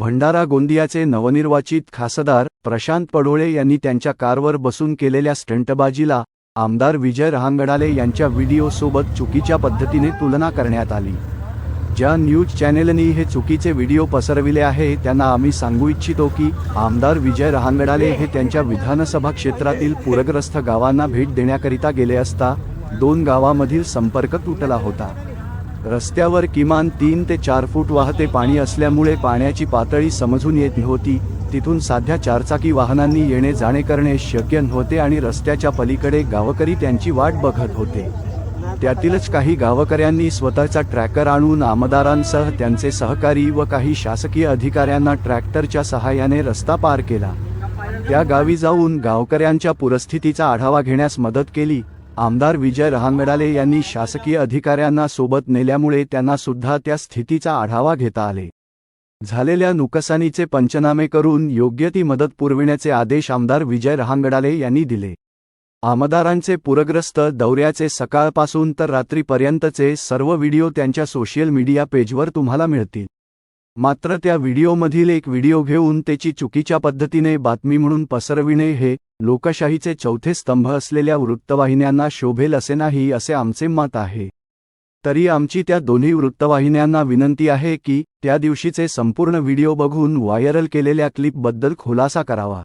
भंडारा गोंदियाचे नवनिर्वाचित खासदार प्रशांत पडोळे यांनी त्यांच्या कारवर बसून केलेल्या स्टंटबाजीला आमदार विजय रहांगडाले यांच्या व्हिडिओसोबत चुकीच्या पद्धतीने तुलना करण्यात आली. ज्या न्यूज चॅनेलनी हे चुकीचे व्हिडिओ पसरविले आहे त्यांना आम्ही सांगू इच्छितो की आमदार विजय रहांगडाले हे त्यांच्या विधानसभा क्षेत्रातील पूरग्रस्त गावांना भेट देण्याकरिता गेले असता दोन गावामधील संपर्क तुटला होता. रस्त्यावर किमान तीन ते चार फूट वाहते पाणी असल्यामुळे पाण्याची पातळी समजून येत नव्हती. तिथून साध्या चारचाकी वाहनांनी येणे जाणे करणे शक्य नव्हते आणि रस्त्याच्या पलीकडे गावकरी त्यांची वाट बघत होते. त्यातीलच काही गावकऱ्यांनी स्वतःचा ट्रॅकर आणून आमदारांसह त्यांचे सहकारी व काही शासकीय अधिकाऱ्यांना ट्रॅक्टरच्या सहाय्याने रस्ता पार केला. त्या गावी जाऊन गावकऱ्यांच्या पुरस्थितीचा आढावा घेण्यास मदत केली. आमदार विजय रहांगडाले यांनी शासकीय अधिकाऱ्यांना सोबत नेल्यामुळे त्यांना सुद्धा त्या स्थितीचा आढावा घेता आले. झालेल्या नुकसानीचे पंचनामे करून योग्य ती मदत पुरविण्याचे आदेश आमदार विजय रहांगडाले यांनी दिले. आमदारांचे पूरग्रस्त दौऱ्याचे सकाळपासून तर रात्रीपर्यंतचे सर्व व्हिडिओ त्यांच्या सोशल मीडिया पेजवर तुम्हाला मिळतील. मात्र त्या व्हिडिओमधील एक व्हिडिओ घेऊन त्याची चुकीच्या पद्धतीने बातमी म्हणून पसरविणे हे लोकशाहीचे चौथे स्तंभ असलेल्या वृत्तवाहिन्यांना शोभेल असे नाही असे आमचे मत आहे. तरी आमची त्या दोन्ही वृत्तवाहिन्यांना विनंती आहे की त्या दिवशीचे संपूर्ण व्हिडिओ बघून व्हायरल केलेल्या क्लिपबद्दल खुलासा करावा.